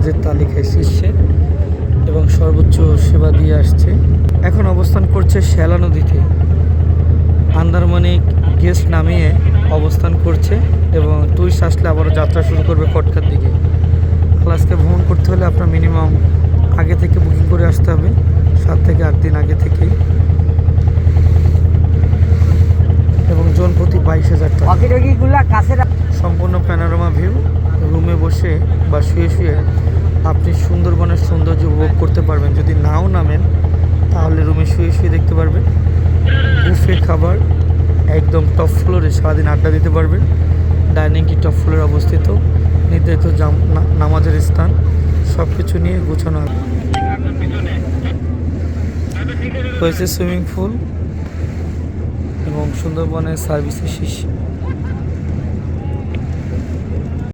কাজের তালিকায় শীর্ষে এবং সর্বোচ্চ সেবা দিয়ে আসছে। এখন অবস্থান করছে শ্যালা নদীতে। আন্দারমানিক গেস্ট নামিয়ে অবস্থান করছে এবং টুরিস্ট আসলে আবারও যাত্রা শুরু করবে কটকার দিকে। ক্লাসকে ভ্রমণ করতে হলে আপনার মিনিমাম আগে থেকে বুকিং করে আসতে হবে, সাত থেকে আট দিন আগে থেকেই এবং জন প্রতি বাইশ হাজার টাকা। সম্পূর্ণ প্যানোরামা ভিউ রুমে বসে বা শুয়ে শুয়ে আপনি সুন্দরবনের সৌন্দর্য উপভোগ করতে পারবেন। যদি নাও নামেন, তাহলে রুমে শুয়ে শুয়ে দেখতে পারবেন। বুফে খাবার একদম টপ ফ্লোরে সারাদিন আড্ডা দিতে পারবেন। ডাইনিংটি টপ ফ্লোরে অবস্থিত, নির্ধারিত নামাজের স্থান সব কিছু নিয়ে গোছানো হবে। রয়েছে সুইমিং পুল এবং সুন্দরবনের সার্ভিসের শীর্ষে